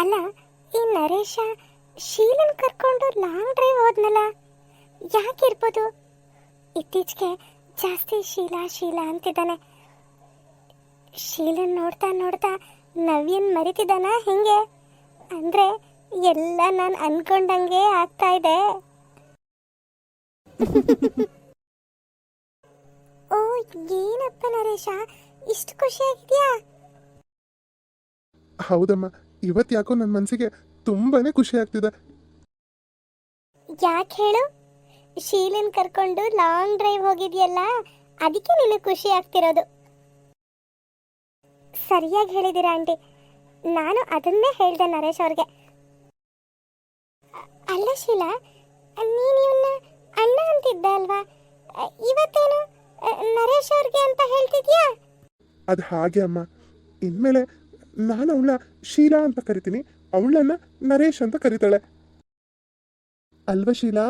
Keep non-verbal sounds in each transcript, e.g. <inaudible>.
ಅಲ್ಲ, ಈ ನರೇಶ ಶೀಲನ್ ಕರ್ಕೊಂಡು ಲಾಂಗ್ ಡ್ರೈವ್ ಹೋದ್ನಲ್ಲ? ಯಾಕಿರ್ಬೋದು ಇತ್ತೀಚೆಗೆ ಜಾಸ್ತಿ ಶೀಲಾ ಶೀಲಾ ಅಂತಿದ್ದಾನೆ. ಶೀಲನ್ ನೋಡ್ತಾ ನೋಡ್ತಾ ನವ್ಯನ್ ಮರಿತಿದ್ದಾನ ಹೆಂಗೆ? ಅಂದ್ರೆ ಎಲ್ಲ ನಾನು ಅನ್ಕೊಂಡಂಗೆ ಆಗ್ತಾ ಇದೆ. ಓ, ಏನಪ್ಪ ನರೇಶ? ಇಷ್ಟು ಖುಷಿಯಾಗಿದ್ಯಾ? ಹೌದಮ್ಮ ಇವತ್ತು ಯಾಕೋ ನನ್ನ ಮನಸ್ಸಿಗೆ ತುಂಬಾನೇ ಖುಷಿ ಆಗ್ತಿದೆ. ಯಾಕೆ ಹೇಳು? ಶೀಲನ್ ಕರ್ಕೊಂಡು ಲಾಂಗ್ ಡ್ರೈವ್ ಹೋಗಿದ್ಯಲ್ಲ ಅದಕ್ಕೆ ನಿನಗೆ ಖುಷಿ ಆಗ್ತಿರೋದು. ಸರಿಯಾಗಿ ಹೇಳಿದ್ದೀರಾ ಆಂಟಿ. ನಾನು ಅದನ್ನೇ ಹೇಳ್ದೆ ನರೇಶ್ ಅವ್ರಿಗೆ. ಅಲ್ಲ ಶೀಲಾ ನೀನು ಇವನ್ನ ಅಣ್ಣ ಅಂತಿದ್ದ ಅಲ್ವಾ? ಇವತ್ತೇನು ನರೇಶ್ ಅವ್ರಿಗೆ ಅಂತ ಹೇಳ್ತಿದ್ಯಾ? ಅದು ಹಾಗೆ ಅಮ್ಮ. ಇನ್ಮೇಲೆ ನಾನು ಅವಳ ಶೀಲಾ ಅಂತ ಕರಿತೀನಿ. ಅವಳನ್ನ ನರೇಶ್ ಅಂತ ಕರೀತಾಳೆ. ಅಲ್ವಾ ಶೀಲಾ?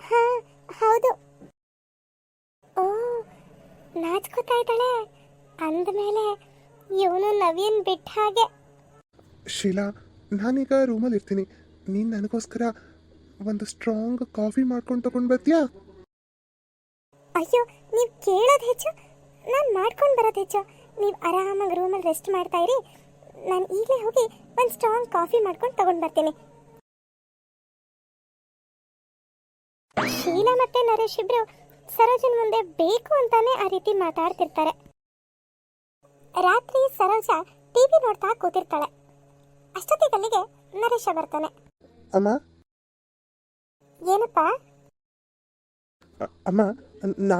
ಹಾ ಹೌದು. ಓ ನಾಚ್ಕೋತಾ ಇದ್ದಾಳೆ ಅಂದಮೇಲೆ ಇವನು ನವೀನ್ ಬಿಟ್ಟ ಹಾಗೆ. ಶೀಲಾ ನಾನೀಗ ರೂಮಲ್ಲಿ ಇರ್ತೀನಿ. ನೀನು ನನಗೋಸ್ಕರ ಒಂದು ಸ್ಟ್ರಾಂಗ್ ಕಾಫಿ ಮಾಡ್ಕೊಂಡು ತಗೊಂಡು ಬರ್ತೀಯಾ? ಅಯ್ಯೋ ನೀವು ಕೇಳೋದು ಹೆಚ್ಚು. ನಾನು ಮಾಡ್ಕೊಂಡು ಬರೋದು ಹೆಚ್ಚು. ನೀವು ಆರಾಮಾಗಿ ರೂಮಲ್ಲಿ ರೆಸ್ಟ್ ಮಾಡ್ತಾ ಇರಿ. ನಾನು ಈಗಲೇ ಹೋಗಿ ಒಂದು ಸ್ಟ್ರಾಂಗ್ ಕಾಫಿ ಮಾಡ್ಕೊಂಡು ತಗೊಂಡು ಬರ್ತೀನಿ. ಶೀಲಾ ಮತ್ತೆ ನರೇಶ್ ಇಬ್ರು ಸರೋಜನ್ ಮುಂದೆ ಬೇಕು ಅಂತಾನೆ ಆ ರೀತಿ ಮಾತಾಡ್ತಿರ್ತಾರೆ. ರಾತ್ರಿ ಸರೋಜ ಟಿವಿ ನೋಡ್ತಾ ಕೂತಿರ್ತಾಳೆ. ಅಷ್ಟೊತ್ತಿಗೆ ಅಲ್ಲಿಗೆ ನರೇಶ ಬರ್ತಾನೆ. ಅಮ್ಮ? ಏನಪ್ಪಾ? ಅಮ್ಮ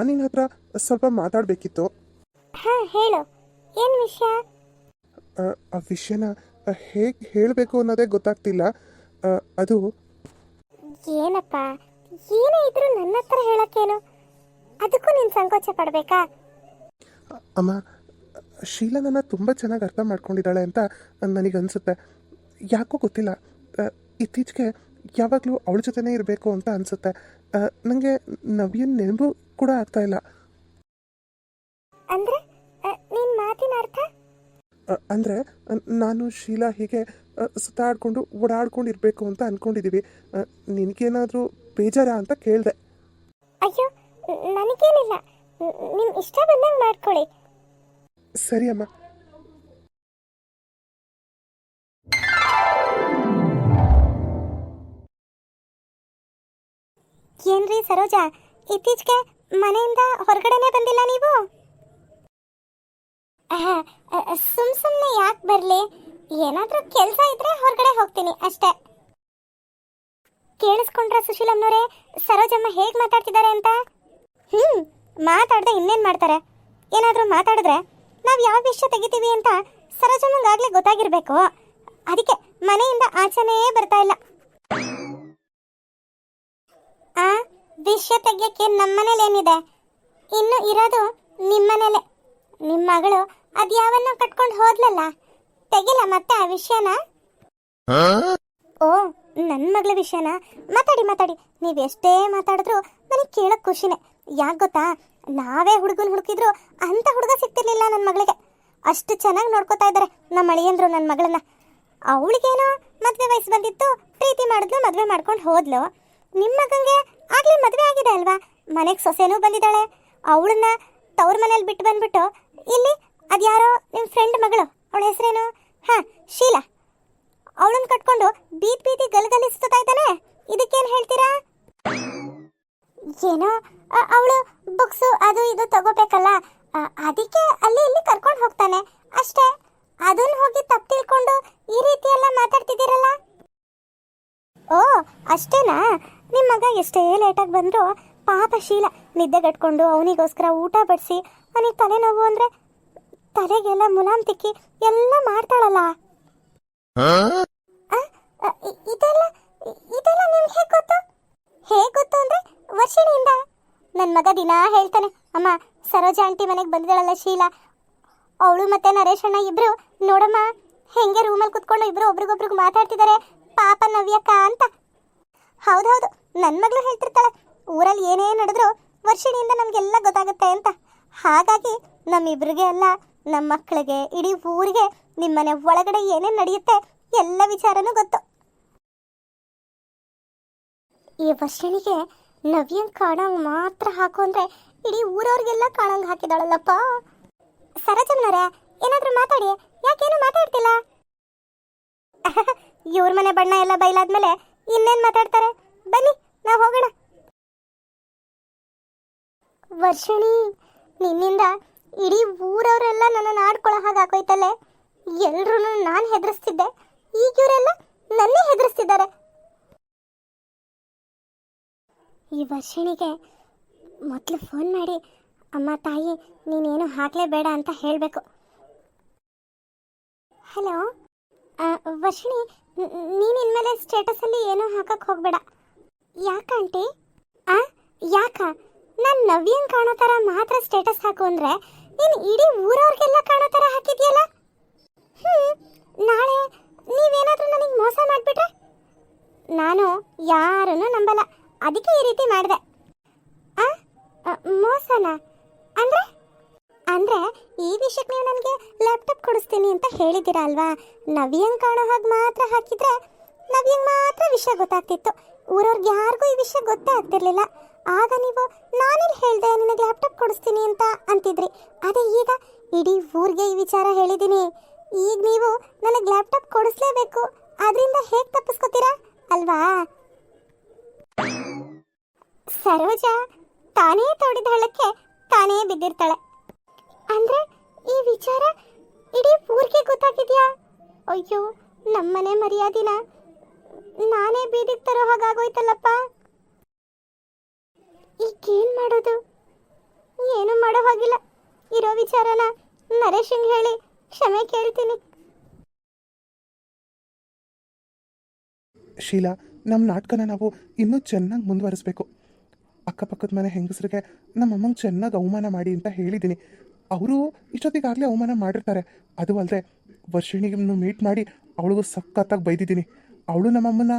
ನಿನ್ನ ಹತ್ರ ಸ್ವಲ್ಪ ಮಾತಾಡಬೇಕಿತ್ತು. ಹಾ ಹೇಳು. ಏನು ವಿಷಯ? ಆ ವಿಷಯನ ಹೇಗೆ ಹೇಳಬೇಕು ಅನ್ನೋದೇ ಗೊತ್ತಾಗ್ತಿಲ್ಲ. ಆ, ಅದು ಏನಪ್ಪ? ಏನೇ ಇದ್ರೂ ನನ್ನ ಹತ್ರ ಹೇಳಕ್ಕೇನು? ಅದಕ್ಕೂ ನೀನು ಸಂಕೋಚ ಪಡಬೇಕಾ? ಅಮ್ಮ ಶೀಲಾ ನನ್ನ ತುಂಬ ಚೆನ್ನಾಗಿ ಅರ್ಥ ಮಾಡ್ಕೊಂಡಿದ್ದಾಳೆ ಅಂತ ನನಗೆ ಅನ್ಸುತ್ತೆ. ಯಾಕೋ ಗೊತ್ತಿಲ್ಲ. ಆ, ಇತ್ತೀಚೆಗೆ ಯಾವಾಗಲೂ ಅವಳ ಜೊತೆನೇ ಇರಬೇಕು ಅಂತ ಅನಿಸುತ್ತೆ. ನನಗೆ ನವ್ಯನ್ ನೆನಪು ಕೂಡ ಆಗ್ತಾ ಇಲ್ಲ ಅಂದ್ರೆ ಅ, ನಿನ್ ಮಾತಿನ ಅರ್ಥ ಆ, ಅಂದ್ರೆ ನಾನು ಶೀಲಾ ಹೀಗೆ ಸುತ್ತಾಡಿಕೊಂಡು ಓಡಾಡ್ಕೊಂಡು ಇರಬೇಕು ಅಂತ ಅಂದ್ಕೊಂಡಿದ್ದೀವಿ ನಿನಗೇನಾದರೂ ಬೇಜಾರಾ ಅಂತ ಕೇಳಿದೆ. ಅಯ್ಯೋ ನನಗೇನಿಲ್ಲ. ನಿಮ್ಮ ನಿಮ್ ಇಷ್ಟ ಬಂದಂಗೆ ಮಾಡ್ಕೊಳ್ಳಿ. ಸರಿ ಅಮ್ಮ. ಏನ್ರಿ ಸರೋಜಾ ಇತ್ತೀಚೆಗೆ ಮನೆಯಿಂದ ಹೊರಗಡೆನೆ ಬಂದಿಲ್ಲ ನೀವು? ಸುಮ್ ಸುಮ್ನೆ ಯಾಕೆ ಬರ್ಲಿ? ಏನಾದ್ರೂ ಕೆಲಸ ಇದ್ರೆ ಹೊರಗಡೆ ಹೋಗ್ತೀನಿ ಅಷ್ಟೇ. ಕೇಳಿಸ್ಕೊಂಡ್ರ ಸುಶೀಲಮ್ನವರೇ ಸರೋಜಮ್ಮ ಹೇಗ್ ಮಾತಾಡ್ತಿದ್ದಾರೆ ಅಂತ? ಹ್ಮ್, ಮಾತಾಡ್ದೆ ಇನ್ನೇನ್ ಮಾಡ್ತಾರೆ? ಏನಾದ್ರೂ ಮಾತಾಡಿದ್ರೆ ನಾವ್ ಯಾವ ವಿಷಯ ತೆಗಿತೀವಿ ಅಂತ ಸರೋಜಮ್ಮಗಾಗ್ಲೇ ಗೊತ್ತಾಗಿರ್ಬೇಕು. ಅದಕ್ಕೆ ಮನೆಯಿಂದ ಆಚೆನೇ ಬರ್ತಾ ಇಲ್ಲ. ಆ, ವಿಷಯ ತೆಗಿಯಕ್ಕೆ ನಮ್ಮನೇಲಿ ಏನಿದೆ? ಇನ್ನು ಇರೋದು ನಿಮ್ಮನೇಲೆ. ನಿಮ್ಮ ಮಗಳು ಅದ್ಯಾವನ್ನೋ ಕಟ್ಕೊಂಡು ಹೋದ್ಲಲ್ಲ? ತೆಗಿಲ್ಲ ಮತ್ತೆ ಆ ವಿಷಯನ? ಓ ನನ್ನ ಮಗಳ ವಿಷಯನ? ಮಾತಾಡಿ ಮಾತಾಡಿ. ನೀವು ಎಷ್ಟೇ ಮಾತಾಡಿದ್ರು ನನಗೆ ಕೇಳಕ್ ಖುಷಿನೇ. ಯಾಕೆ ಗೊತ್ತಾ? ನಾವೇ ಹುಡುಗನ್ ಹುಡುಕಿದ್ರು ಅಂತ ಹುಡುಗ ಸಿಗ್ತಿರ್ಲಿಲ್ಲ ನನ್ನ ಮಗಳಿಗೆ. ಅಷ್ಟು ಚೆನ್ನಾಗಿ ನೋಡ್ಕೋತಾ ಇದ್ದಾರೆ ನಮ್ಮ ಅಳಿಯಂದ್ರು ನನ್ನ ಮಗಳನ್ನ. ಅವಳಿಗೇನೋ ಮದುವೆ ವಯಸ್ಸು ಬಂದಿತ್ತು, ಪ್ರೀತಿ ಮಾಡಿದ್ಲು, ಮದುವೆ ಮಾಡ್ಕೊಂಡು ಹೋದ್ಲು. ನಿಮ್ಮ ಮಗಂಗೆ ಆಗಲೇ ಮದುವೆ ಆಗಿದೆ ಅಲ್ವಾ? ಮನೆಗೆ ಸೊಸೆನೂ ಬಂದಿದ್ದಾಳೆ. ಅವಳನ್ನ ತವ್ರ ಮನೇಲಿ ಬಿಟ್ಟು ಬಂದ್ಬಿಟ್ಟು ಇಲ್ಲಿ ಅದ್ಯಾರೋ ನಿಮ್ಮ ಫ್ರೆಂಡ್ ಮಗಳು. ಅವಳ ಹೆಸರೇನು? ಹಾ, ಶೀಲಾ. ಅವಳನ್ನು ಕಟ್ಕೊಂಡು ಬೀದಿ ಬೀದಿ ಗಲಗಲಿ ಸುತ್ತಾ ಇದ್ದಾನೆ. ಇದಕ್ಕೇನು ಹೇಳ್ತೀರಾ? ಏನೋ ಅವಳು ಬುಕ್ಸು ಅದು ಇದು ತಗೋಬೇಕಲ್ಲ. ಅದಕ್ಕೆ ಅಲ್ಲಿ ಇಲ್ಲಿ ಕರ್ಕೊಂಡು ಹೋಗ್ತಾನೆ. ಅಷ್ಟೇ. ಅದನ್ನ ಹೋಗಿ ತಪ್ಪು ತಿಳ್ಕೊಂಡು ಈ ರೀತಿ ಎಲ್ಲ ಮಾತಾಡ್ತಿದ್ದೀರಲ್ಲ? ಓ, ಅಷ್ಟೇನಾ? ನಿಮ್ಮ ಮಗ ಎಷ್ಟೇ ಲೇಟಾಗಿ ಬಂದರೂ ಪಾಪ ಶೀಲ ನಿದ್ದೆಗಟ್ಕೊಂಡು ಅವನಿಗೋಸ್ಕರ ಊಟ ಬಡಿಸಿ, ಅವನಿಗೆ ತಲೆನೋವು ಅಂದರೆ ತಲೆಗೆಲ್ಲ ಮುಲಾಮ್ ತಿಕ್ಕಿ ಎಲ್ಲ ಮಾಡ್ತಾಳಲ್ಲ. ಆ, ಅ, ಇ- ಇದೆಲ್ಲ ಇದೆಲ್ಲ ನಿಮ್ಗೆ ಹೇಗೆ ಗೊತ್ತು? ಹೇಗೆ ಗೊತ್ತು ಅಂದ್ರೆ ವರ್ಷಿಣಿಯಿಂದ. ನನ್ನ ಮಗ ದಿನಾ ಹೇಳ್ತಾನೆ ಅಮ್ಮ ಸರೋಜಾ ಆಂಟಿ ಮನೆಗೆ ಬಂದಿದ್ದಾಳಲ್ಲ ಶೀಲಾ. ಅವಳು ಮತ್ತೆ ನರೇಶ್ ಅಣ್ಣ ಇಬ್ರು ನೋಡಮ್ಮ ಹೆಂಗೆ ರೂಮಲ್ಲಿ ಕುತ್ಕೊಂಡು ಇಬ್ರು ಒಬ್ರಿಗೊಬ್ರಿಗೆ ಮಾತಾಡ್ತಿದ್ದಾರೆ ಪಾಪ ನವ್ಯಕ್ಕ ಅಂತ. ಹೌದೌದು ನನ್ನ ಮಗಳು ಹೇಳ್ತಿರ್ತಾಳೆ ಊರಲ್ಲಿ ಏನೇ ನಡೆದ್ರು ವರ್ಷಿಣಿಯಿಂದ ನಮಗೆಲ್ಲ ಗೊತ್ತಾಗುತ್ತೆ ಅಂತ. ಹಾಗಾಗಿ ನಮ್ಮಿಬ್ರಿಗೆ ಎಲ್ಲ ನಮ್ಮ ಮಕ್ಕಳಿಗೆ ಇಡೀ ಊರಿಗೆ, ನಿಮ್ಮನೆ ಒಳಗಡೆ ಏನೇನು ನಡೆಯುತ್ತೆ ಎಲ್ಲ ವಿಚಾರನೂ ಗೊತ್ತು. ಈ ವರ್ಷಣಿಗೆ ನವ್ಯಂಗ್ ಕಾಣಂಗ್ ಮಾತ್ರ ಹಾಕು ಅಂದ್ರೆ ಇಡೀ ಊರವ್ರಿಗೆಲ್ಲ ಕಾಣಂಗ್ ಹಾಕಿದಾಳಲ್ಲಪ್ಪ. ಸರಜಮ್ಮನವ್ರೆ, ಏನಾದ್ರೂ ಮಾತಾಡಿ, ಯಾಕೇನು ಮಾತಾಡ್ತಿಲ್ಲ? <laughs> ಇವ್ರ ಮನೆ ಬಣ್ಣ ಎಲ್ಲ ಬಯಲಾದ್ಮೇಲೆ ಇನ್ನೇನ್ ಮಾತಾಡ್ತಾರೆ? ಬನ್ನಿ, ನಾವು ಹೋಗೋಣ. ವರ್ಷಣಿ, ನಿನ್ನಿಂದ ಇಡೀ ಊರವರೆಲ್ಲ ನನ್ನನ್ನು ಆಡ್ಕೊಳ್ಳೋ ಹಾಗೆ ಆಗೋಯ್ತಲ್ಲೇ? ಎಲ್ರೂ ನಾನು ಹೆದರಿಸ್ತಿದ್ದೆ. ಈಗ ಇವರೆಲ್ಲ ನನ್ನೇ ಹೆದರಿಸ್ತಿದ್ದಾರೆ. ಈ ವರ್ಷಣಿಗೆ ಮೊದಲು ಫೋನ್ ಮಾಡಿ, ಅಮ್ಮ, ತಾಯಿ, ನೀನೇನು ಹಾಕಲೇಬೇಡ ಅಂತ ಹೇಳಬೇಕು. ಹಲೋ ವರ್ಷಿಣಿ ನೀನು ಇನ್ಮೇಲೆ ಸ್ಟೇಟಸಲ್ಲಿ ಏನೂ ಹಾಕಕ್ಕೆ ಹೋಗಬೇಡ. ಯಾಕಂಟಿ ಆ, ಯಾಕ? ನಾನು ನವ್ಯನ್ ಕಾಣೋ ಥರ ಮಾತ್ರ ಸ್ಟೇಟಸ್ ಹಾಕು ಅಂದರೆ ನೀನು ಇಡೀ ಊರವ್ರಿಗೆಲ್ಲ ಕಾಣೋ ಥರ ಹಾಕಿದ್ಯಲ್ಲ? ಹ್ಞೂ ನಾಳೆ ನೀವೇನಾದರೂ ನನಗೆ ಮೋಸ ಮಾಡಿಬಿಟ್ರೆ? ನಾನು ಯಾರನ್ನು ನಂಬಲ್ಲ. ಅದಕ್ಕೆ ಈ ರೀತಿ ಮಾಡಿದೆ. ಮೋಸನಾ? ಅಂದರೆ? ಅಂದ್ರೆ ಈ ವಿಷಯಕ್ಕೆ ನೀವು ನನಗೆ ಲ್ಯಾಪ್ಟಾಪ್ ಕೊಡಿಸ್ತೀನಿ ಅಂತ ಹೇಳಿದ್ದೀರಾ ಅಲ್ವಾ? ನವ್ಯಂಗ್ ಕಾಣೋ ಹಾಗೆ ಮಾತ್ರ ಹಾಕಿದರೆ ನವ್ಯಂಗ್ ಮಾತ್ರ ವಿಷಯ ಗೊತ್ತಾಗ್ತಿತ್ತು. ಊರವ್ರಿಗೆ ಯಾರಿಗೂ ಈ ವಿಷಯ ಗೊತ್ತೇ ಆಗ್ತಿರ್ಲಿಲ್ಲ. ಆಗ ನೀವು ನಾನೇ ಹೇಳಿದೆ ನಿನಗೆ ಲ್ಯಾಪ್ಟಾಪ್ ಕೊಡಿಸ್ತೀನಿ ಅಂತ ಅಂತಿದ್ರಿ. ಅದೇ ಈಗ ಇಡೀ ಊರಿಗೆ ಈ ವಿಚಾರ ಹೇಳಿದ್ದೀನಿ. ಈಗ ನೀವು ನನಗೆ ಲ್ಯಾಪ್ಟಾಪ್ ಕೊಡಿಸ್ಲೇಬೇಕು. ಅದರಿಂದ ಹೇಗೆ ತಪ್ಪಿಸ್ಕೋತೀರಾ? ಅಲ್ವಾ? ಸರೋಜ, ತಾನೇ ತೋಡಿದ ಹಳ್ಳಕ್ಕೆ ತಾನೇ ಬಿದ್ದಿರ್ತಾಳೆ. ಅಂದ್ರೆ ಈ ವಿಚಾರ ಇಡೀ ಊರಿಗೆ ಗೊತ್ತಾಗಿದ್ಯಾ? ಅಯ್ಯೋ, ನಮ್ಮನೆ ಮರ್ಯಾದಿನ ನಾನೇ ಬೀದಿಗೆ ತರೋ ಹಾಗಾಗೋಯ್ತಲ್ಲಪ್ಪ? ಈಗೇನ್ ಮಾಡೋದು? ಏನು ಮಾಡೋ ಹಾಗಿಲ್ಲ. ಇರೋ ವಿಚಾರನ ನರೇಶಂಗ್ ಹೇಳಿ ಕ್ಷಮೆ ಕೇಳ್ತೀನಿ. ಶೀಲಾ ನಮ್ಮ ನಾಟಕನ ನಾವು ಇನ್ನೂ ಚೆನ್ನಾಗಿ ಮುಂದುವರಿಸ್ಬೇಕು. ಅಕ್ಕಪಕ್ಕದ ಮನೆ ಹೆಂಗಸರಿಗೆ ನಮ್ಮ ಅಮ್ಮಂಗೆ ಚೆನ್ನಾಗಿ ಅವಮಾನ ಮಾಡಿ ಅಂತ ಹೇಳಿದ್ದೀನಿ ಅವರು ಇಷ್ಟೊತ್ತಿಗಾಗಲೇ ಅವಮಾನ ಮಾಡಿರ್ತಾರೆ. ಅದು ಅಲ್ಲದೆ ವರ್ಷಿಣಿಗೆ ಮೀಟ್ ಮಾಡಿ ಅವಳಿಗೂ ಸಖತ್ತಾಗಿ ಬೈದಿದ್ದೀನಿ. ಅವಳು ನಮ್ಮಮ್ಮನ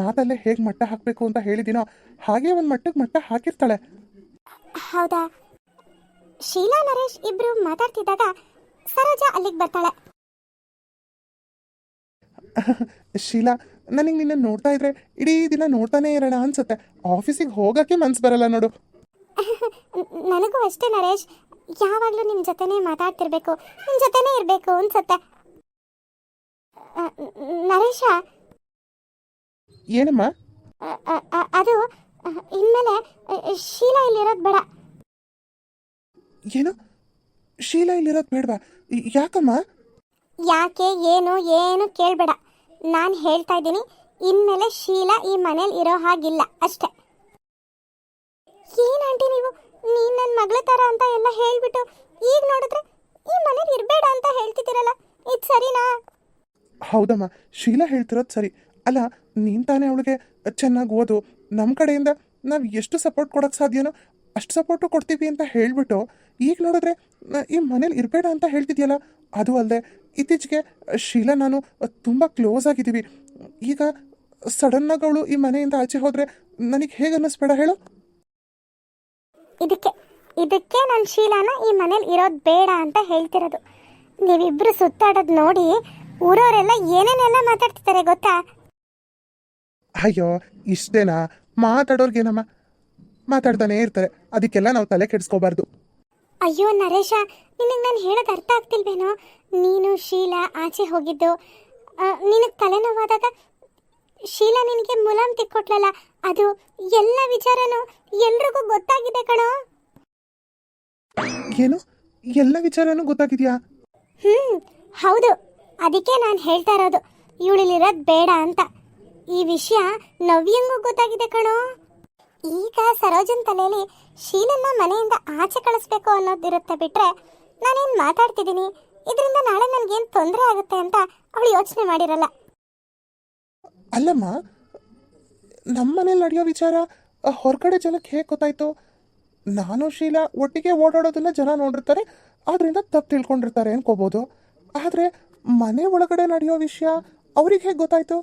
ಮಾತಲ್ಲೇ ಹೇಗೆ ಮಟ್ಟ ಹಾಕಬೇಕು ಅಂತ ಹೇಳಿದ್ದೀನೋ ಹಾಗೆ ಒಂದು ಮಟ್ಟಕ್ಕೆ ಮಟ್ಟ ಹಾಕಿರ್ತಾಳೆ. ಹೌದಾ? ಶೀಲಾ ನರೇಶ್ ಇಬ್ರು ಮಾತಾಡ್ತಿದ್ದಾಗ ಸರೋಜ ಅಲ್ಲಿಗೆ ಬರ್ತಾಳೆ. ಶೀಲಾ ನನಗೆ ನಿನ್ನ ನೋಡ್ತಾ ಇದ್ರೆ ಇಡೀ ದಿನ ನೋಡ್ತಾನೆ ಇರೋಣ ಅನ್ಸುತ್ತೆ. ಆಫೀಸಿಗೆ ಹೋಗಕ್ಕೆ ಮನ್ಸು ಬರಲ್ಲ ನೋಡು. ನನಗೂ ಅಷ್ಟೇ ನರೇಶ್. ಯಾವಾಗಲೂ ನಿಮ್ಮ ಜೊತೆನೇ ಮಾತಾಡ್ತಿರ್ಬೇಕು ನಿಮ್ಮ ಜೊತೆನೇ ಇರಬೇಕು ಅನ್ಸುತ್ತೆ. ನರೇಶ ಏನಮ್ಮ? ಅದು ಇನ್ಮೇಲೆ ಶೀಲಾ ಇಲ್ಲಿರೋದು ಬೇಡ. ಏನು? ಶೀಲಾ ಇಲ್ಲಿರೋದು ಬೇಡವಾ? ಯಾಕಮ್ಮ? ಯಾಕೆ ಏನು ಏನು ಕೇಳಬೇಡ. ನಾನು ಹೇಳ್ತಾ ಇದ್ದೀನಿ ಇನ್ಮೇಲೆ ಶೀಲಾ ಈ ಮನೇಲಿ ಇರೋ ಹಾಗಿಲ್ಲ ಅಷ್ಟೇ. ಏನು ಆಂಟಿ ನೀವು? ನೀನ್ ನನ್ನ ಮಗಳ ತರ ಅಂತ ಎಲ್ಲ ಹೇಳಿಬಿಟ್ಟು ಈಗ ನೋಡಿದ್ರೆ ಈ ಮನೇಲಿ ಇರಬೇಡ ಅಂತ ಹೇಳ್ತಿದ್ದೀರಲ್ಲ? ಇದು ಸರಿನಾ? ಹೌದಮ್ಮ ಶೀಲಾ ಹೇಳ್ತಿರೋದು ಸರಿ. ಅಲ್ಲ ನೀನು ತಾನೇ ಅವಳಿಗೆ ಚೆನ್ನಾಗಿ ಓದು. ನಮ್ಮ ಕಡೆಯಿಂದ ನಾವು ಎಷ್ಟು ಸಪೋರ್ಟ್ ಕೊಡೋಕ್ಕೆ ಸಾಧ್ಯನೋ ಅಷ್ಟು ಸಪೋರ್ಟು ಕೊಡ್ತೀವಿ ಅಂತ ಹೇಳಿಬಿಟ್ಟು ಈಗ ನೋಡಿದ್ರೆ ಈ ಮನೇಲಿ ಇರಬೇಡ ಅಂತ ಹೇಳ್ತಿದ್ಯಲ್ಲ? ಅದು ಅಲ್ಲದೆ ಇತ್ತೀಚೆಗೆ ಶೀಲಾ ನಾನು ತುಂಬ ಕ್ಲೋಸ್ ಆಗಿದ್ದೀವಿ. ಈಗ ಸಡನ್ನಾಗಿ ಅವಳು ಈ ಮನೆಯಿಂದ ಆಚೆ ಹೋದರೆ ನನಗೆ ಹೇಗೆ ಅನ್ನಿಸ್ಬೇಡ ಹೇಳು? ಇದಕ್ಕೆ ಇದಕ್ಕೆ ನಾನು ಶೀಲಾನ ಈ ಮನೇಲಿ ಇರೋದು ಬೇಡ ಅಂತ ಹೇಳ್ತಿರೋದು. ನೀವಿಬ್ರು ಸುತ್ತಾಡೋದು ನೋಡಿ ಊರವರೆಲ್ಲ ಏನೇನೆಲ್ಲ ಮಾತಾಡ್ತಿದ್ದಾರೆ ಗೊತ್ತಾ? ಅಯ್ಯೋ ಇಷ್ಟೇನಾ? ಮಾತಾಡೋರ್ಗೇನಮ್ಮ ಮಾತಾಡ್ತಾನೆ ಇರ್ತಾರೆ. ಅದಕ್ಕೆಲ್ಲ ನಾವು ತಲೆ ಕೆಡಿಸ್ಕೋಬಾರ್ದು. ಅಯ್ಯೋ ನರೇಶ ನಿನಗೆ ನಾನು ಹೇಳೋದು ಅರ್ಥ ಆಗ್ತಿಲ್ವೇನೋ? ನೀನು ಶೀಲಾ ಆಚೆ ಹೋಗಿದ್ದು ನಿನಗೆ ತಲೆನೋವಾದಾಗ ಶೀಲಾ ನಿನಗೆ ಮುಲಾಮ್ ತಿಕ್ಕೊಟ್ಲಲ್ಲ ಅದು ಎಲ್ಲ ವಿಚಾರನೂ ಎಲ್ರಿಗೂ ಗೊತ್ತಾಗಿದೆ ಕಣೋ? ಏನು? ಎಲ್ಲ ವಿಚಾರನೂ ಗೊತ್ತಾಗಿದ್ಯಾ? ಹ್ಞೂ ಹೌದು. ಅದಕ್ಕೆ ನಾನು ಹೇಳ್ತಾ ಇರೋದು ಇವಳಿಲಿರೋದು ಬೇಡ ಅಂತ. ಈ ವಿಷಯ ನವ್ಯಂಗೂ ಗೊತ್ತಾಗಿದೆ ಕಣೋ. ಈಗ ಸರೋಜನ್ ತಲೆಯಲ್ಲಿ ಶೀಲಮ್ಮ ಮನೆಯಿಂದ ಆಚೆ ಕಳಿಸ್ಬೇಕು ಅನ್ನೋದಿರುತ್ತೆ ಬಿಟ್ರೆ ನಾನೇನು ಮಾತಾಡ್ತಿದ್ದೀನಿ? ಇದರಿಂದ ನಾಳೆ ನನಗೇನು ತೊಂದರೆ ಆಗುತ್ತೆ ಅಂತ ಅವಳು ಯೋಚನೆ ಮಾಡಿರಲ್ಲ. ಅಲ್ಲಮ್ಮ ನಮ್ಮ ಮನೇಲಿ ನಡೆಯೋ ವಿಚಾರ ಹೊರಗಡೆ ಜನಕ್ಕೆ ಹೇಗೆ ಗೊತ್ತಾಯ್ತು? ನಾನು ಶೀಲಾ ಒಟ್ಟಿಗೆ ಓಡಾಡೋದನ್ನ ಜನ ನೋಡಿರ್ತಾರೆ, ಆದ್ರಿಂದ ತಪ್ಪು ತಿಳ್ಕೊಂಡಿರ್ತಾರೆ ಅನ್ಕೋಬೋದು. ಆದರೆ ಮನೆ ಒಳಗಡೆ ನಡೆಯೋ ವಿಷಯ ಅವ್ರಿಗೆ ಹೇಗೆ ಗೊತ್ತಾಯ್ತು?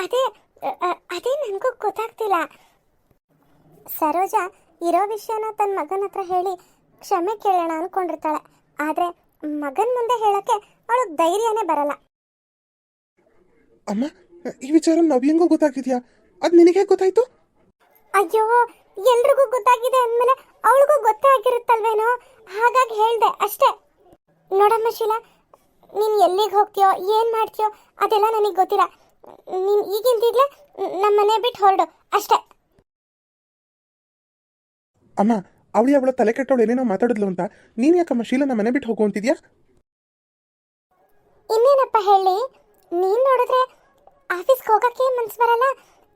ಅದೇ ಅದೇ ನನಗೂ ಗೊತ್ತಾಗ್ತಿಲ್ಲ. ಸರೋಜ ಇರೋ ವಿಷಯನ ತನ್ನ ಮಗನ ಹತ್ರ ಹೇಳಿ ಕ್ಷಮೆ ಕೇಳೋಣ ಅನ್ಕೊಂಡಿರ್ತಾಳೆ. ಆದರೆ ಮಗನ ಮುಂದೆ ಹೇಳಕ್ಕೆ ಅವಳು ಧೈರ್ಯನೇ ಬರಲ್ಲ. ಅಮ್ಮ ಈ ವಿಚಾರ ನವ್ಯಂಗೂ ಗೊತ್ತಾಗಿದ್ಯಾ? ಅದು ನಿನಗೆ ಗೊತ್ತಾಯ್ತು? ಅಯ್ಯೋ ಎಲ್ರಿಗೂ ಗೊತ್ತಾಗಿದೆ ಅಂದಮೇಲೆ ಅವಳಿಗೂ ಗೊತ್ತೇ ಆಗಿರುತ್ತಲ್ವೇನೋ? ಹಾಗಾಗಿ ಹೇಳ್ದೆ ಅಷ್ಟೇ. ನೋಡಮ್ಮ ಶೀಲಾ ನೀನು ಎಲ್ಲಿಗೆ ಹೋಗ್ತೀಯೋ ಏನು ಮಾಡ್ತೀಯೋ ಅದೆಲ್ಲ ನನಗೆ ಗೊತ್ತಿಲ್ಲ. ನೀನು ಈಗಿಲ್ದಿದ್ಲ ನಮ್ಮ ಮನೆ ಬಿಟ್ಟು ಹೊರಡು ಅಷ್ಟೇ. ಅಮ್ಮ ಅವಳು ಅವಳ ತಲೆ ಕೆಟ್ಟವಳು ಏನೇನೋ ಮಾತಾಡಿದ್ಲು ಅಂತ ನೀನು ಯಾಕಮ್ಮ ಶೀಲನ ಮನೆ ಬಿಟ್ಟು ಹೋಗು ಅಂತಿದ್ಯಾ? ಇನ್ನೇನಪ್ಪ ಹೇಳಿ ನೀನ್ ನೋಡಿದ್ರೆ ಆಫೀಸ್ಗೆ ಹೋಗಕ್ಕೆ ಮನ್ಸು ಬರಲ್ಲ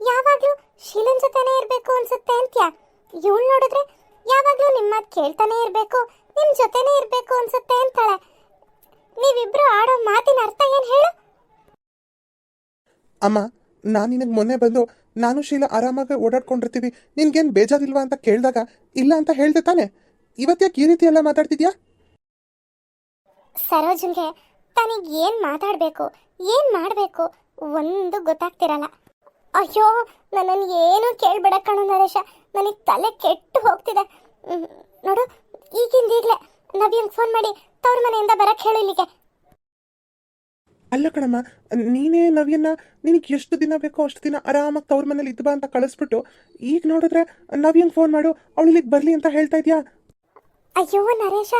ಯಾವಾಗಲೂ ಶೀಲನ್ ಜೊತೆನೇ ಇರಬೇಕು ಅನ್ಸುತ್ತೆ ಅಂತ್ಯ? ಇವಳು ನೋಡಿದ್ರೆ ಯಾವಾಗಲೂ ನಿಮ್ಮ ಕೇಳ್ತಾನೆ ಇರಬೇಕು ನಿಮ್ಮ ಜೊತೆನೇ ಇರಬೇಕು ಅನ್ಸುತ್ತೆ ಅಂತಾಳೆ. ನೀವಿಬ್ರು ಆಡೋ ಮಾತಿನ ಅರ್ಥ ಏನು ಹೇಳು? ಅಮ್ಮ, ನಾನು ನಿನಗೆ ಮೊನ್ನೆ ಬಂದು ನಾನು ಶೀಲ ಆರಾಮಾಗಿ ಓಡಾಡ್ಕೊಂಡಿರ್ತೀವಿ, ನಿನ್ಗೇನು ಬೇಜಾರಿಲ್ವಾ ಅಂತ ಕೇಳಿದಾಗ ಇಲ್ಲ ಅಂತ ಹೇಳ್ದೆ ತಾನೆ. ಇವತ್ತ್ಯಾಕೆ ಈ ರೀತಿ ಎಲ್ಲ ಮಾತಾಡ್ತಿದ್ಯಾ? ಸರೋಜನ್ಗೆ ತನಗೆ ಏನು ಮಾತಾಡಬೇಕು, ಏನು ಮಾಡಬೇಕು ಒಂದು ಗೊತ್ತಾಗ್ತಿರಲ್ಲ. ಅಯ್ಯೋ ನನ್ನನ್ನು ಏನೂ ಕೇಳಬೇಡ ಕಣೋ ನರೇಶ, ನನಗೆ ತಲೆ ಕೆಟ್ಟು ಹೋಗ್ತಿದೆ. ನೋಡು ಈಗಿಂದ ಈಗಲೇ ನವ್ಯಂಗೆ ಫೋನ್ ಮಾಡಿ ತವ್ರ ಮನೆಯಿಂದ ಬರಕ್ಕೆ ಹೇಳು ಇಲ್ಲಿಗೆ. ಅಲ್ಲ ಕಣಮ್ಮ ನೀನೇ ನವ್ಯನ್ನ ನಿನಗೆ ಎಷ್ಟು ದಿನ ಬೇಕೋ ಅಷ್ಟು ದಿನ ಆರಾಮಾಗಿ ತವ್ರ ಮನೇಲಿ ಇದ್ಬಾ ಅಂತ ಕಳಿಸ್ಬಿಟ್ಟು ಈಗ ನೋಡಿದ್ರೆ ನವ್ಯಂಗೆ ಫೋನ್ ಮಾಡು ಅವಳು ಇಲ್ಲಿಗೆ ಬರಲಿ ಅಂತ ಹೇಳ್ತಾ ಇದ್ಯಾ? ಅಯ್ಯೋ ನರೇಶ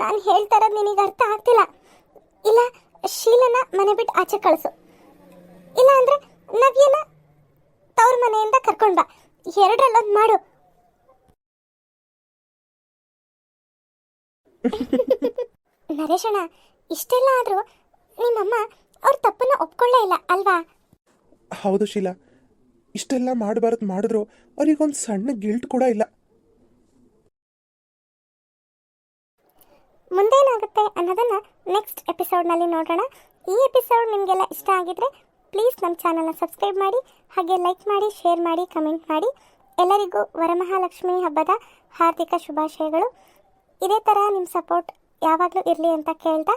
ನಾನು ಹೇಳ್ತಾ ಇರೋದು ನಿನಗೆ ಅರ್ಥ ಆಗ್ತಿಲ್ಲ. ಇಲ್ಲ ಶೀಲನ ಮನೆ ಬಿಟ್ಟು ಆಚೆ ಕಳಿಸು. ಇಲ್ಲ ಅಂದ್ರೆ ನವ್ಯನ ತವ್ರ ಮನೆಯಿಂದ ಕರ್ಕೊಂಡ್ ಬಾ. ಎರಡರಲ್ಲೊಂದು ಮಾಡು. <laughs> ನರೇಶಣ್ಣ ಇಷ್ಟೆಲ್ಲ ಆದರೂ ನಿಮ್ಮಮ್ಮ ಅವ್ರ ತಪ್ಪನ್ನ ಒಪ್ಕೊಳ್ಳೇ ಇಲ್ಲ ಅಲ್ವಾ? ಹೌದು ಶೀಲಾ. ಇಷ್ಟೆಲ್ಲ ಮಾಡಬಾರ್ದು ಮಾಡಿದ್ರು ಅವ್ರಿಗೊಂದು ಸಣ್ಣ ಗಿಲ್ಟ್ ಕೂಡ ಇಲ್ಲ. ಮುಂದೇನಾಗುತ್ತೆ ಅನ್ನೋದನ್ನ ನೆಕ್ಸ್ಟ್ ಎಪಿಸೋಡ್ನಲ್ಲಿ ನೋಡೋಣ. ಈ ಎಪಿಸೋಡ್ ನಿಮಗೆಲ್ಲ ಇಷ್ಟ ಆಗಿದ್ರೆ ಪ್ಲೀಸ್ ನಮ್ಮ ಚಾನಲ್ನ ಸಬ್ಸ್ಕ್ರೈಬ್ ಮಾಡಿ ಹಾಗೆ ಲೈಕ್ ಮಾಡಿ ಶೇರ್ ಮಾಡಿ ಕಮೆಂಟ್ ಮಾಡಿ. ಎಲ್ಲರಿಗೂ ವರಮಹಾಲಕ್ಷ್ಮಿ ಹಬ್ಬದ ಹಾರ್ದಿಕ ಶುಭಾಶಯಗಳು. ಇದೇ ಥರ ನಿಮ್ಮ ಸಪೋರ್ಟ್ ಯಾವಾಗಲೂ ಇರಲಿ ಅಂತ ಕೇಳ್ತಾ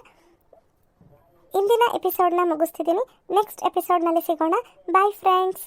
ಇಂದಿನ ಎಪಿಸೋಡ್ನ ಮುಗಿಸ್ತಿದ್ದೀನಿ. ನೆಕ್ಸ್ಟ್ ಎಪಿಸೋಡ್ನಲ್ಲಿ ಸಿಗೋಣ. Bye friends